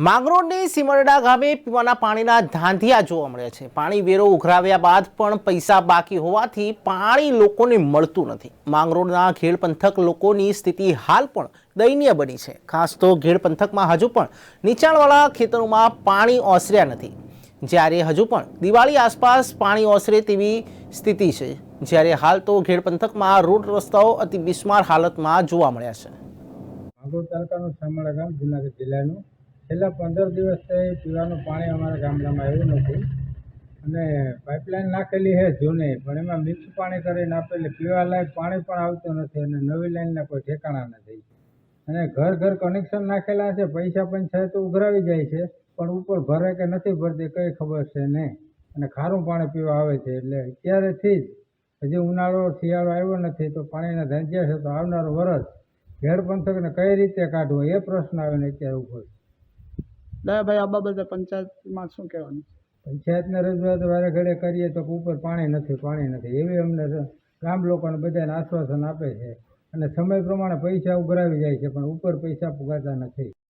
માંગરોળની સિમરડા ગામે પીવાના પાણીના ધાંધિયા જોવા મળ્યા છે. પાણી વેરો ઉઘરાવ્યા બાદ પણ પૈસા બાકી હોવાથી પાણી લોકોને મળતું નથી. માંગરોળના ઘેડ પંથક લોકોની સ્થિતિ હાલ પણ દયનીય બની છે. ખાસ તો ઘેડ પંથકમાં હજુ પણ નીચાણવાળા ખેતરોમાં પાણી ઓસર્યા નથી. જ્યારે હજુ પણ દિવાળી આસપાસ પાણી ઓસરે તેવી સ્થિતિ છે. જ્યારે હાલ તો ઘેડ પંથકમાં રોડ રસ્તાઓ અતિ બિસ્માર હાલતમાં જોવા મળ્યા છે. જુનાગઢ જિલ્લાનું. છેલ્લા પંદર દિવસથી પીવાનું પાણી અમારા ગામડામાં આવ્યું નથી. અને પાઇપલાઇન નાખેલી છે જૂની, પણ એમાં મિક્સ પાણી કરીને આપેલી. પીવા લાયક પાણી પણ આવતું નથી અને નવી લાઈનના કોઈ ઠેકાણા નથી. અને ઘર ઘર કનેક્શન નાખેલા છે, પૈસા પંચાયત તો ઉઘરાવી જાય છે, પણ ઉપર ભરે કે નથી ભરતી કંઈ ખબર છે નહીં. અને ખારું પાણી પીવા આવે છે, એટલે અત્યારેથી જ હજી ઉનાળો, શિયાળો આવ્યો નથી તો પાણીના ધાંજ્યા છે તો આવનારો વરસ ઘેડ પંથકને કઈ રીતે કાઢવો એ પ્રશ્ન આવે ને અત્યારે ઊભો છે. દયાભાઈ આ બાબતે પંચાયતમાં શું કહેવાનું? પંચાયતને રજૂઆત વારે ઘડે કરીએ તો ઉપર પાણી નથી પાણી નથી. એવી અમને ગામ લોકોને બધાને આશ્વાસન આપે છે. અને સમય પ્રમાણે પૈસા ઉઘરાવી જાય છે, પણ ઉપર પૈસા પુગાતા નથી.